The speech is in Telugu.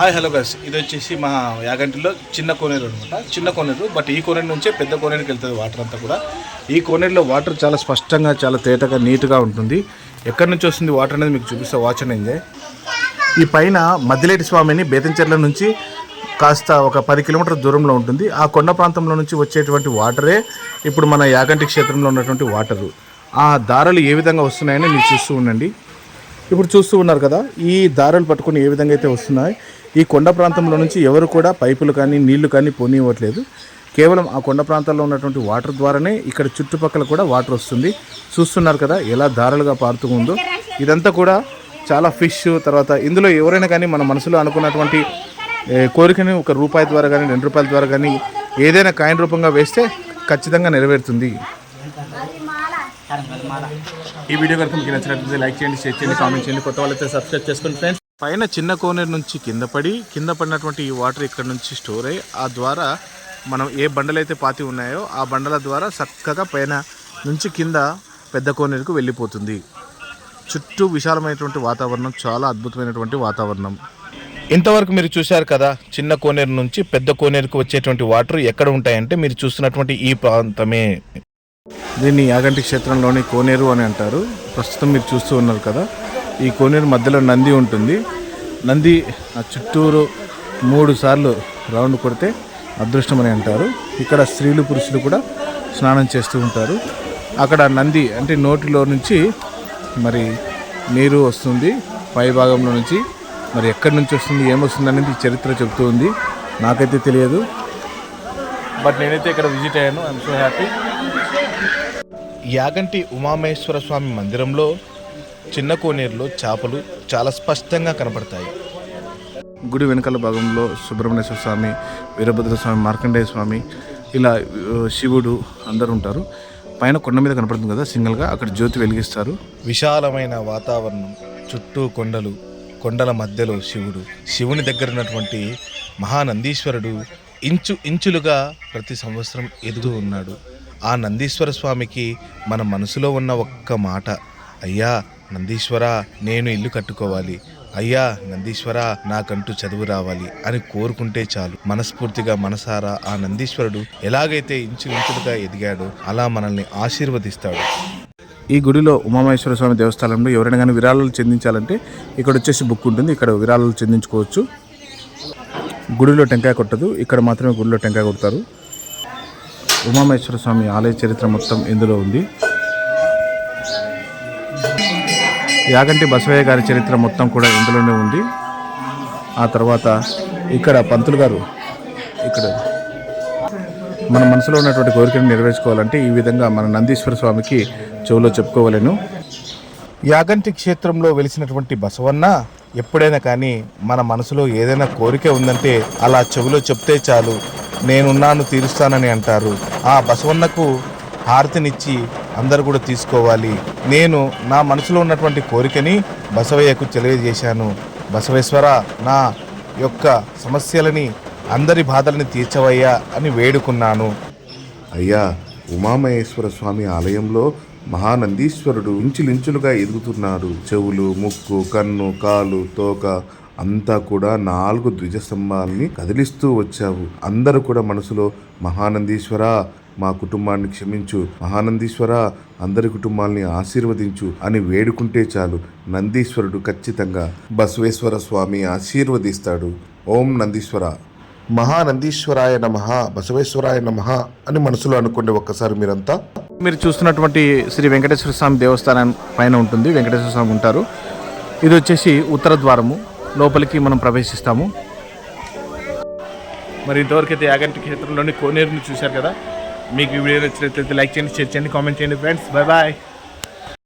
హాయ్ హలో గైస్ ఇది వచ్చేసి మా యాగంటిలో చిన్న కోనేరు అనమాట చిన్న కోనేరు బట్ ఈ కోనేరు నుంచే పెద్ద కోనేరుకి వెళ్తుంది వాటర్ అంతా కూడా. ఈ కోనేరులో వాటర్ చాలా స్పష్టంగా చాలా తేటగా నీట్గా ఉంటుంది. ఎక్కడి నుంచి వస్తుంది వాటర్ అనేది మీకు చూపిస్తా వాచ్ అనేది ఈ పైన మద్దిలేటి స్వామిని బేతంచెర్ల నుంచి కాస్త ఒక పది కిలోమీటర్ దూరంలో ఉంటుంది. ఆ కొండ ప్రాంతంలో నుంచి వచ్చేటువంటి వాటరే ఇప్పుడు మన యాగంటి క్షేత్రంలో ఉన్నటువంటి వాటరు. ఆ దారలు ఏ విధంగా వస్తున్నాయని మీరు చూస్తూ ఉండండి. ఇప్పుడు చూస్తూ ఉన్నారు కదా ఈ దారులు పట్టుకుని ఏ విధంగా అయితే వస్తున్నాయి? ఈ కొండ ప్రాంతంలో నుంచి ఎవరు కూడా పైపులు కానీ నీళ్ళు కానీ పోనివ్వట్లేదు. కేవలం ఆ కొండ ప్రాంతాల్లో ఉన్నటువంటి వాటర్ ద్వారానే ఇక్కడ చుట్టుపక్కల కూడా వాటర్ వస్తుంది. చూస్తున్నారు కదా ఎలా దారాలుగా పారుతూ ఉందో. ఇదంతా కూడా చాలా ఫిష్ తర్వాత ఇందులో ఎవరైనా కానీ మన మనసులో అనుకున్నటువంటి కోరికని ఒక రూపాయి ద్వారా కానీ రెండు రూపాయల ద్వారా కానీ ఏదైనా కాయిన్ రూపంగా వేస్తే ఖచ్చితంగా నెరవేరుతుంది. ఈ వీడియో కనుక మీకు నచ్చినట్లయితే లైక్ చేయండి షేర్ చేయండి కామెంట్ చేయండి. కొత్త వాళ్ళైతే సబ్స్క్రైబ్ చేసుకోండి ఫ్రెండ్స్ పైన చిన్న కోనేరు నుంచి కింద పడి కింద పడినటువంటి ఈ వాటర్ ఇక్కడ నుంచి స్టోర్ అయ్యి ఆ ద్వారా మనం ఏ బండలు అయితే పాతి ఉన్నాయో ఆ బండల ద్వారా చక్కగా పైన నుంచి కింద పెద్ద కోనేరుకు వెళ్ళిపోతుంది. చుట్టూ విశాలమైనటువంటి వాతావరణం చాలా అద్భుతమైనటువంటి వాతావరణం. ఇంతవరకు మీరు చూశారు కదా చిన్న కోనేరు నుంచి పెద్ద కోనేరుకు వచ్చేటువంటి వాటర్ ఎక్కడ ఉంటాయంటే మీరు చూస్తున్నటువంటి ఈ ప్రాంతమే. దీన్ని యాగంటి క్షేత్రంలోని కోనేరు అని అంటారు. ప్రస్తుతం మీరు చూస్తూ ఉన్నారు కదా. ఈ కోనేరు మధ్యలో నంది ఉంటుంది. నంది ఆ చుట్టూరు మూడు సార్లు రౌండ్ కొడితే అదృష్టం అని అంటారు. ఇక్కడ స్త్రీలు పురుషులు కూడా స్నానం చేస్తూ ఉంటారు. అక్కడ నంది అంటే నోటిలో నుంచి మరి నీరు వస్తుంది. పై భాగంలో నుంచి మరి ఎక్కడి నుంచి వస్తుంది ఏమొస్తుంది అనేది చరిత్ర చెబుతూ ఉంది. నాకైతే తెలియదు. బట్ నేనైతే ఇక్కడ విజిట్ అయ్యాను. I'm so happy. Yaganti Umamaheswara Swamy మందిరంలో చిన్న కోనేరులో చేపలు చాలా స్పష్టంగా కనపడతాయి. గుడి వెనకాల భాగంలో సుబ్రహ్మణ్యేశ్వర స్వామి వీరభద్ర స్వామి మార్కండేయ స్వామి ఇలా శివుడు అందరూ ఉంటారు. పైన కొండ మీద కనపడుతుంది కదా సింగిల్గా అక్కడ జ్యోతి వెలిగిస్తారు. విశాలమైన వాతావరణం చుట్టూ కొండలు కొండల మధ్యలో శివుడు. శివుని దగ్గర ఉన్నటువంటి మహానందీశ్వరుడు ఇంచు ఇంచులుగా ప్రతి సంవత్సరం ఎదుగుతూ ఉన్నాడు. ఆ నందీశ్వర స్వామికి మన మనసులో ఉన్న ఒక్క మాట. అయ్యా నందీశ్వర నేను ఇల్లు కట్టుకోవాలి. అయ్యా నందీశ్వర నాకంటూ చదువు రావాలి అని కోరుకుంటే చాలు. మనస్ఫూర్తిగా మనసారా ఆ నందీశ్వరుడు ఎలాగైతే ఇంచు ఎదిగాడో అలా మనల్ని ఆశీర్వదిస్తాడు. ఈ గుడిలో ఉమామేశ్వర స్వామి దేవస్థానంలో ఎవరైనా కానీ విరాళాలు చెందించాలంటే ఇక్కడ వచ్చేసి బుక్ ఉంటుంది. ఇక్కడ విరాళాలు చెందించుకోవచ్చు. గుడిలో టెంకాయ కొట్టదు. ఇక్కడ మాత్రమే గుడిలో టెంకాయ కొడతారు. ఉమామేశ్వర స్వామి ఆలయ చరిత్ర మొత్తం ఇందులో ఉంది. యాగంటి బసవయ్య గారి చరిత్ర మొత్తం కూడా ఇందులోనే ఉంది. ఆ తర్వాత ఇక్కడ పంతులు గారు ఇక్కడ మన మనసులో ఉన్నటువంటి కోరికను నెరవేర్చుకోవాలంటే ఈ విధంగా మన నందీశ్వర స్వామికి చెవులో చెప్పుకోవాలను. యాగంటి క్షేత్రంలో వెలిసినటువంటి బసవన్న ఎప్పుడైనా కానీ మన మనసులో ఏదైనా కోరిక ఉందంటే అలా చెవిలో చెప్తే చాలు నేనున్నాను తీరుస్తానని అంటారు. ఆ బసవన్నకు హారతినిచ్చి అందరూ కూడా తీసుకోవాలి. నేను నా మనసులో ఉన్నటువంటి కోరికని బసవయ్యకు తెలియజేశాను. బసవేశ్వర నా యొక్క సమస్యలని అందరి బాధల్ని తీర్చవయ్యా అని వేడుకున్నాను. అయ్యా ఉమామహేశ్వర స్వామి ఆలయంలో మహానందీశ్వరుడు ఇంచులించులుగా ఎదుగుతున్నాడు. చెవులు ముక్కు కన్ను కాలు తోక అంతా కూడా నాలుగు ద్విజస్తంభాలని కదిలిస్తూ వచ్చావు. అందరూ కూడా మనసులో మహానందీశ్వర మా కుటుంబాన్ని క్షమించు. మహానందీశ్వర అందరి కుటుంబాల్ని ఆశీర్వదించు అని వేడుకుంటే చాలు. నందీశ్వరుడు ఖచ్చితంగా బసవేశ్వర స్వామి ఆశీర్వదిస్తాడు. ఓం నందీశ్వర. మహానందీశ్వరాయ నమ బసవేశ్వరాయ నమ అని మనసులో అనుకోండి ఒక్కసారి మీరంతా. మీరు చూస్తున్నటువంటి శ్రీ వెంకటేశ్వర స్వామి దేవస్థానం పైన ఉంటుంది. వెంకటేశ్వర స్వామి ఉంటారు. ఇది వచ్చేసి ఉత్తర ద్వారము. లోపలికి మనం ప్రవేశిస్తాము. మరి ఇంతవరకైతే యాగంటి క్షేత్రంలోని కోనేరుని చూశారు కదా? మీకు వీడియో నచ్చినట్లయితే లైక్ చేయండి షేర్ చేయండి కామెంట్ చేయండి ఫ్రెండ్స్. Bye bye.